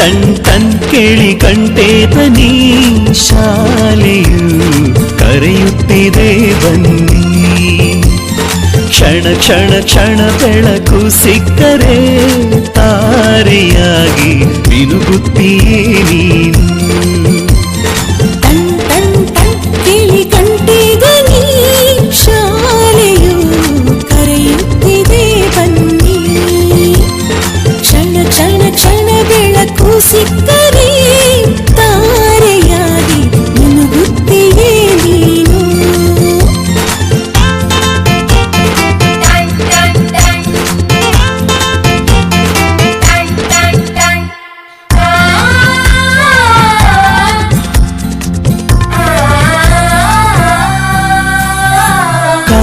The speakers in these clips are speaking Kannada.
ಟನ್ ತನ್ ಕೇಳಿ ಕಂಟೆ ತನಿ ಶಾಲೆಯು ಕರೆಯುತ್ತಿದೆ ಬನ್ನಿ. ಕ್ಷಣ ಕ್ಷಣ ಕ್ಷಣ ಬೆಳಕು ಸಿಕ್ಕರೆ, ತಾರೆಯಾಗಿ ಮಿನುಗುತ್ತೀಯೇ ನೀನು. ತನ್ ತನ್ ತನ್ ಕೇಳಿ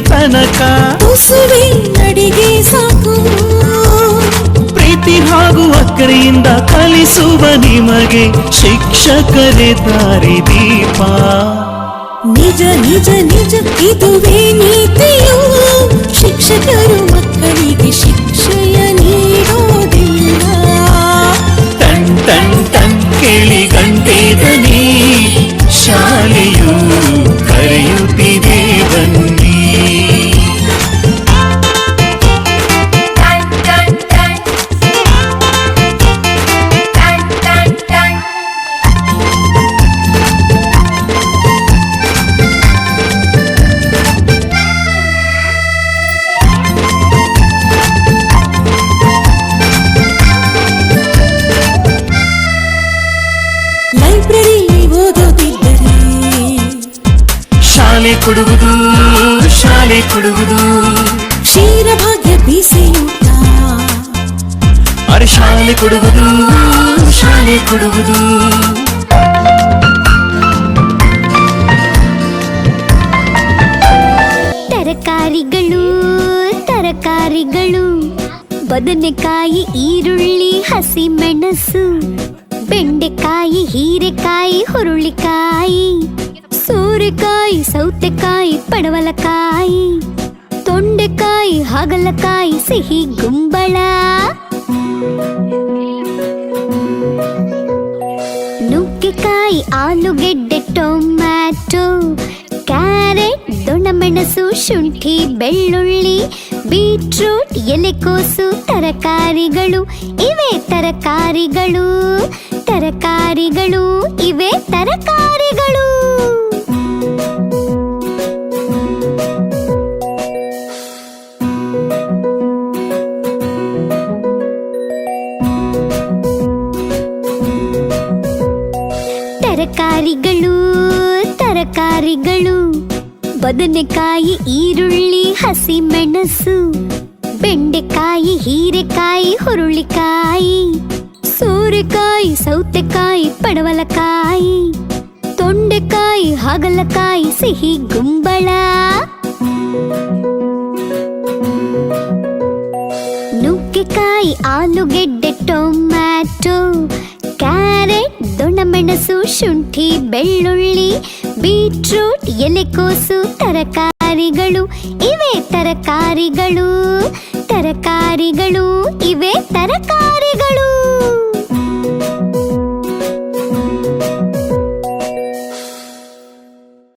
ತನಕ. ಉಸುಳಿ ನಡಿಗೆ ಸಾಕು. ಪ್ರೀತಿ ಹಾಗೂ ಅಕ್ಕರೆಯಿಂದ ಕಲಿಸುವ ನಿಮಗೆ ಶಿಕ್ಷಕರೇ ದಾರಿದೀಪ ನಿಜ ನಿಜ ನಿಜ ಇದುವೇ ನೀತಿಯು. ಶಿಕ್ಷಕರು ಮಕ್ಕಳಿಗೆ ಶಿಕ್ಷೆಯ ಲೈಬ್ರರಿಯಲ್ಲಿ ಓದೋದಿದ್ದರೆ ಶಾಲೆ ಕೊಡುವುದು ಶಾಲೆ ಕೊಡುವುದು. ಕ್ಷೀರಭಾಗ್ಯ ಬೀಸೆಯೂಟ ಅರೆ ಶಾಲೆ ಕೊಡುವುದು ಶಾಲೆ ಕೊಡುವುದು. ತರಕಾರಿಗಳು ತರಕಾರಿಗಳು. ಬದನೆಕಾಯಿ ಈರುಳ್ಳಿ ಹಸಿಮೆಣಸು ಬೆಂಡೆಕಾಯಿ, ಹೀರೆಕಾಯಿ, ಹುರುಳಿಕಾಯಿ, ಸೋರೆಕಾಯಿ, ಸೌತೆಕಾಯಿ, ಪಡವಲಕಾಯಿ, ತೊಂಡೆಕಾಯಿ, ಹಾಗಲಕಾಯಿ, ಸಿಹಿ ಗುಂಬಳ. ನುಗ್ಗೆಕಾಯಿ, ಆಲೂಗೆಡ್ಡೆ, ಟೊಮ್ಯಾಟೊ, ಕ್ಯಾರೆಟ್ ದೊಣ್ಣಮೆಣಸು ಶುಂಠಿ, ಬೆಳ್ಳುಳ್ಳಿ, ಬೀಟ್ರೂಟ್, ಎಲೆಕೋಸು, ತರಕಾರಿಗಳು, ಇವೆ ತರಕಾರಿಗಳು. ತರಕಾರಿಗಳು ಇವೆ ತರಕಾರಿಗಳು. ತರಕಾರಿಗಳು ತರಕಾರಿಗಳು. ಬದನೆಕಾಯಿ ಈರುಳ್ಳಿ ಹಸಿಮೆಣಸು ಬೆಂಡೆಕಾಯಿ ಹೀರೆಕಾಯಿ ಹುರುಳಿಕಾಯಿ. ಸೋರೆಕಾಯಿ, ಸೌತೆಕಾಯಿ, ಪಡವಲಕಾಯಿ, ತೊಂಡೆಕಾಯಿ, ಹಾಗಲಕಾಯಿ, ಸಿಹಿ ಗುಂಬಳ. ನುಗ್ಗೆಕಾಯಿ, ಆಲೂಗೆಡ್ಡೆ, ಟೊಮ್ಯಾಟೊ, ಕ್ಯಾರೆಟ್ ದೊಣ್ಣಮೆಣಸು ಶುಂಠಿ, ಬೆಳ್ಳುಳ್ಳಿ, ಬೀಟ್ರೂಟ್, ಎಲೆಕೋಸು, ತರಕಾರಿಗಳು, ಇವೆ ತರಕಾರಿಗಳು ತರಕಾರಿಗಳು.